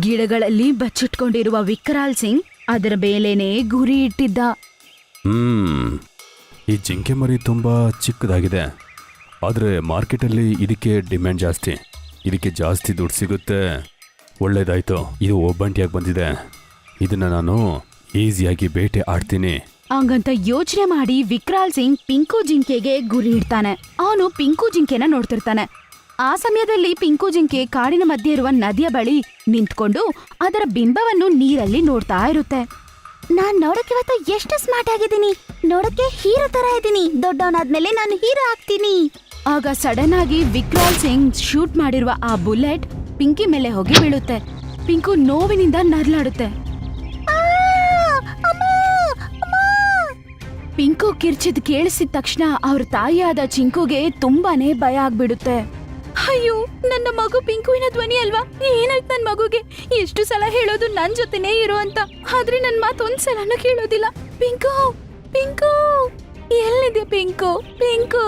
ಗಿಡಗಳಲ್ಲಿ ಬಚ್ಚಿಟ್ಕೊಂಡಿರುವ ವಿಕ್ರಾಲ್ ಸಿಂಗ್ ಅದರ ಮೇಲೇನೆ ಗುರಿ ಇಟ್ಟಿದ್ದ. ಹ್ಮ್ ಈ ಜಿಂಕೆ ಮರಿ ತುಂಬಾ ಚಿಕ್ಕದಾಗಿದೆ. ಆದರೆ ಮಾರ್ಕೆಟಲ್ಲಿ ಇದಕ್ಕೆ ಡಿಮ್ಯಾಂಡ್ ಜಾಸ್ತಿ. ಇದಕ್ಕೆ ಜಾಸ್ತಿ ದುಡ್ಡು ಸಿಗುತ್ತೆ. ಒಳ್ಳೇದಾಯ್ತು ಇದು ಒಬ್ಬಂಟಿಯಾಗಿ ಬಂದಿದೆ. ಇದನ್ನ ನಾನು ಈಸಿಯಾಗಿ ಬೇಟೆ ಆಡ್ತೀನಿ. ಹಂಗಂತ ಯೋಚನೆ ಮಾಡಿ ವಿಕ್ರಾಲ್ ಸಿಂಗ್ ಪಿಂಕು ಜಿಂಕೆಗೆ ಗುರಿ ಇಡ್ತಾನೆ. ಅವನು ಪಿಂಕು ಜಿಂಕೆನ ನೋಡ್ತಿರ್ತಾನೆ. ಆ ಸಮಯದಲ್ಲಿ ಪಿಂಕು ಜಿಂಕೆ ಕಾಡಿನ ಮಧ್ಯೆ ಇರುವ ನದಿಯ ಬಳಿ ನಿಂತ್ಕೊಂಡು ಅದರ ಬಿಂಬವನ್ನು ನೀರಲ್ಲಿ ನೋಡ್ತಾ ಇರುತ್ತೆ. ನಾನ್ ನೋಡಕ್ಕೆ ಇವತ್ತು ಎಷ್ಟು ಸ್ಮಾರ್ಟ್ ಆಗಿದ್ದೀನಿ. ನೋಡಕ್ಕೆ ಹೀರೋ ತರ ಇದ್ದೀನಿ. ದೊಡ್ಡವನಾದ್ಮೇಲೆ ನಾನು ಹೀರೋ ಆಗ್ತೀನಿ. ಆಗ ಸಡನ್ ಆಗಿ ವಿಕ್ರಾಲ್ ಸಿಂಗ್ ಶೂಟ್ ಮಾಡಿರುವ ಆ ಬುಲೆಟ್ ಪಿಂಕಿ ಮೇಲೆ ಹೋಗಿ ಬೀಳುತ್ತೆ. ಪಿಂಕು ನೋವಿನಿಂದ ನರ್ಲಾಡುತ್ತೆ. ಪಿಂಕು ಕಿರ್ಚಿದ್ ಕೇಳಿಸಿದ ತಕ್ಷಣ ಅವ್ರ ತಾಯಿಯಾದ ಚಿಂಕುಗೆ ತುಂಬಾನೇ ಭಯ ಆಗ್ಬಿಡುತ್ತೆ. ಅಯ್ಯೋ, ನನ್ನ ಮಗು ಪಿಂಕುವಿನ ಧ್ವನಿ ಅಲ್ವಾ? ಏನಾಯ್ತು ನನ್ನ ಮಗುಗೆ? ಎಷ್ಟು ಸಲ ಹೇಳೋದು ನನ್ನ ಜೊತೆನೇ ಇರು ಅಂತ. ಆದ್ರೆ ನನ್ನ ಮಾತು ಒಂದ್ಸಲನೂ ಕೇಳೋದಿಲ್ಲ. ಪಿಂಕು ಪಿಂಕು ಎಲ್ಲಿದೆ ಪಿಂಕು? ಪಿಂಕು